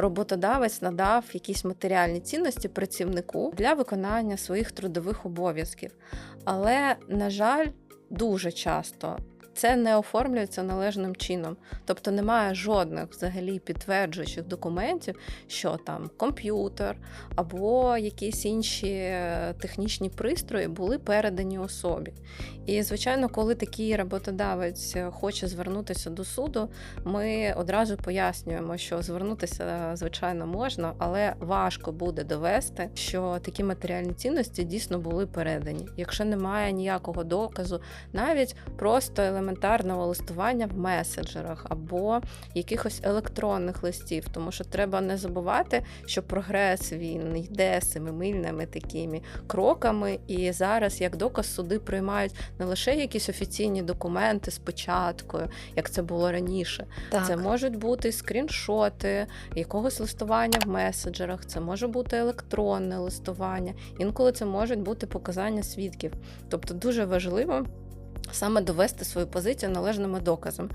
роботодавець надав якісь матеріальні цінності працівнику для виконання своїх трудових обов'язків. Але, на жаль, дуже часто. Це не оформлюється належним чином, тобто немає жодних взагалі підтверджуючих документів, що там комп'ютер або якісь інші е, технічні пристрої були передані особі. І, звичайно, коли такий роботодавець хоче звернутися до суду, ми одразу пояснюємо, що звернутися, звичайно, можна, але важко буде довести, що такі матеріальні цінності дійсно були передані. Якщо немає ніякого доказу, навіть просто елементарного листування в меседжерах або якихось електронних листів, тому що треба не забувати, що прогрес він йде семимильними такими кроками, і зараз як доказ суди приймають не лише якісь офіційні документи з печаткою, як це було раніше. Так. Це можуть бути скріншоти якогось листування в меседжерах, це може бути електронне листування, інколи це можуть бути показання свідків. Тобто дуже важливо саме довести свою позицію належними доказами.